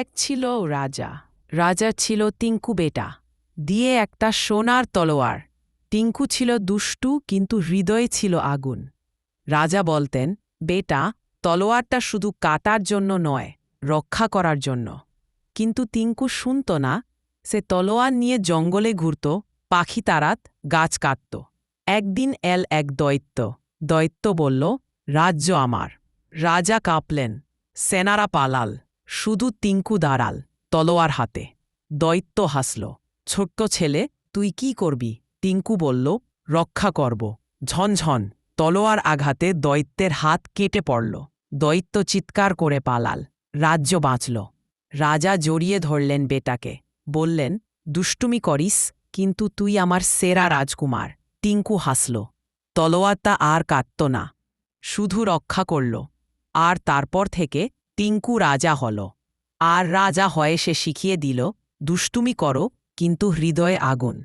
এক ছিল রাজা রাজা ছিল তিঙ্কু বেটা, দিয়ে একটা সোনার তলোয়ার। টিঙ্কু ছিল দুষ্টু, কিন্তু হৃদয়ে ছিল আগুন। রাজা বলতেন, বেটা, তলোয়ারটা শুধু কাটার জন্য নয়, রক্ষা করার জন্য। কিন্তু তিঙ্কু শুনত না, সে তলোয়ার নিয়ে জঙ্গলে ঘুরত, পাখি তারাত গাছ কাটত। একদিন এল এক দৈত্য দৈত্য বলল, রাজ্য আমার। রাজা কাঁপলেন, সেনারা পালাল। শুধু তিঙ্কু দাঁড়াল, তলোয়ার হাতে। দৈত্য হাসল, ছোট্ট ছেলে, তুই কি করবি? টিঙ্কু বলল, রক্ষা করব। ঝনঝন, তলোয়ার আঘাতে দৈত্যের হাত কেটে পড়ল। দৈত্য চিৎকার করে পালাল। রাজ্য বাঁচল। রাজা জড়িয়ে ধরলেন বেটাকে। বললেন, দুষ্টুমি করিস, কিন্তু তুই আমার সেরা রাজকুমার। টিঙ্কু হাসল। তলোয়ারটা আর কাটত না। শুধু রক্ষা করল। আর তারপর থেকে টিঙ্কু রাজা হল। আর রাজা হয়ে সে শিখিয়ে দিল দুষ্টুমি করো কিন্তু হৃদয়ে আগুন।